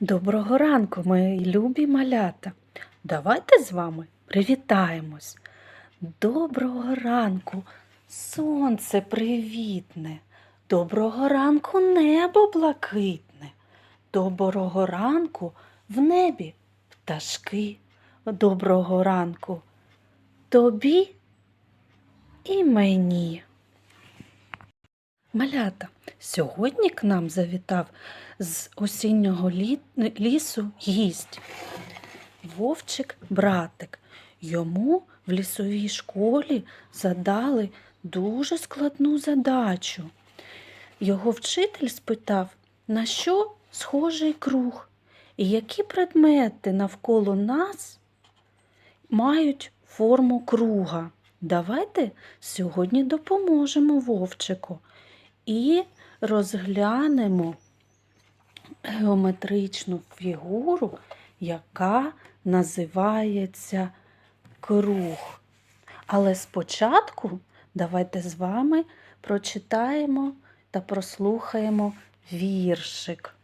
Доброго ранку, мої любі малята. Давайте з вами привітаємось. Доброго ранку, сонце привітне. Доброго ранку, небо блакитне. Доброго ранку в небі пташки. Доброго ранку тобі і мені. Малята, сьогодні к нам завітав з осіннього лі- лісу гість. Вовчик братик. Йому в лісовій школі задали дуже складну задачу. Його вчитель спитав, на що схожий круг, і які предмети навколо нас мають форму круга. Давайте сьогодні допоможемо Вовчику і розглянемо геометричну фігуру, яка називається круг. Але спочатку давайте з вами прочитаємо та прослухаємо віршик.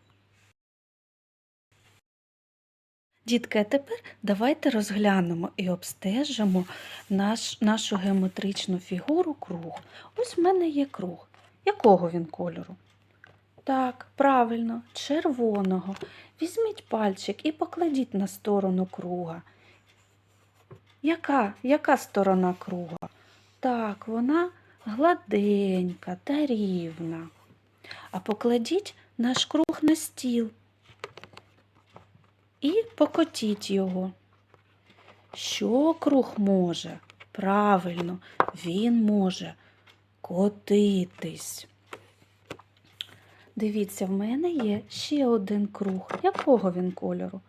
Дітки, а тепер давайте розглянемо і обстежимо наш, нашу геометричну фігуру круг. Ось в мене є круг. Якого він кольору? Так, правильно, червоного. Візьміть пальчик і покладіть на сторону круга. Яка, яка сторона круга? Так, вона гладенька та рівна. А покладіть наш круг на стіл і покотіть його. Що круг може? Правильно, він може котитись. Дивіться, в мене є ще один круг. Якого він кольору?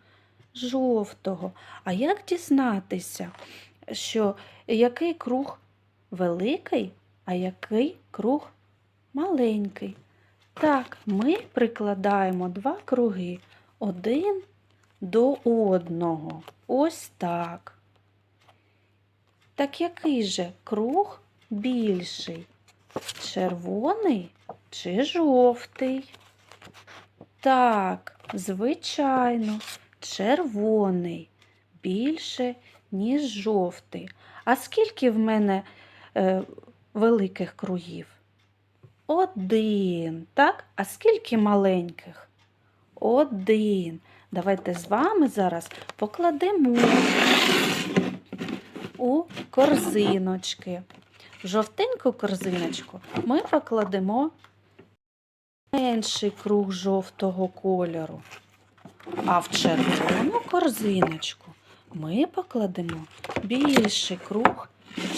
Жовтого. А як дізнатися, що який круг великий, а який круг маленький? Так, ми прикладаємо два круги один до одного. Ось так. Так який же круг більший? Червоний чи жовтий? Так, звичайно, червоний більше, ніж жовтий. А скільки в мене е, великих кругів? Один. Так? А скільки маленьких? Один. Давайте з вами зараз покладемо у корзиночки. В жовтеньку корзиночку ми покладемо менший круг жовтого кольору. А в червону корзиночку ми покладемо більший круг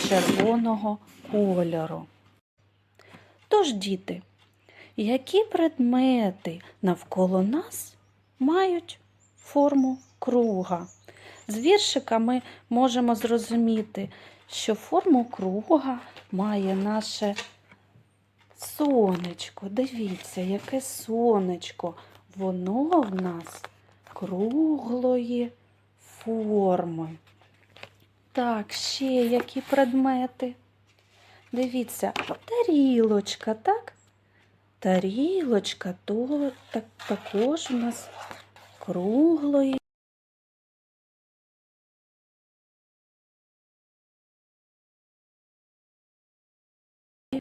червоного кольору. Тож, діти, які предмети навколо нас мають форму круга? З віршика ми можемо зрозуміти, що форму круга має наше сонечко. Дивіться, яке сонечко. Воно в нас круглої форми. Так, ще які предмети. Дивіться, тарілочка, так? Тарілочка то, так, також у нас круглої.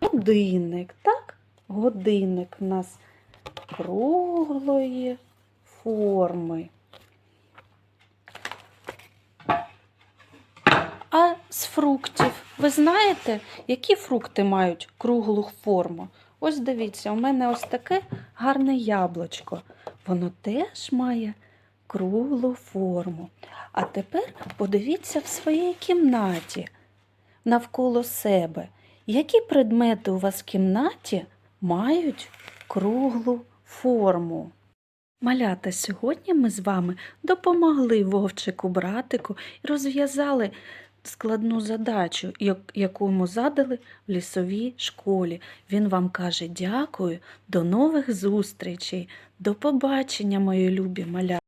Годинник, так? Годинник у нас круглої форми. А з фруктів, ви знаєте, які фрукти мають круглу форму? Ось дивіться, у мене ось таке гарне яблучко. Воно теж має круглу форму. А тепер подивіться в своїй кімнаті навколо себе. Які предмети у вас в кімнаті мають круглу форму? Малята, сьогодні ми з вами допомогли вовчику братику і розв'язали складну задачу, яку йому задали в лісовій школі. Він вам каже дякую, до нових зустрічей, до побачення, мої любі малята.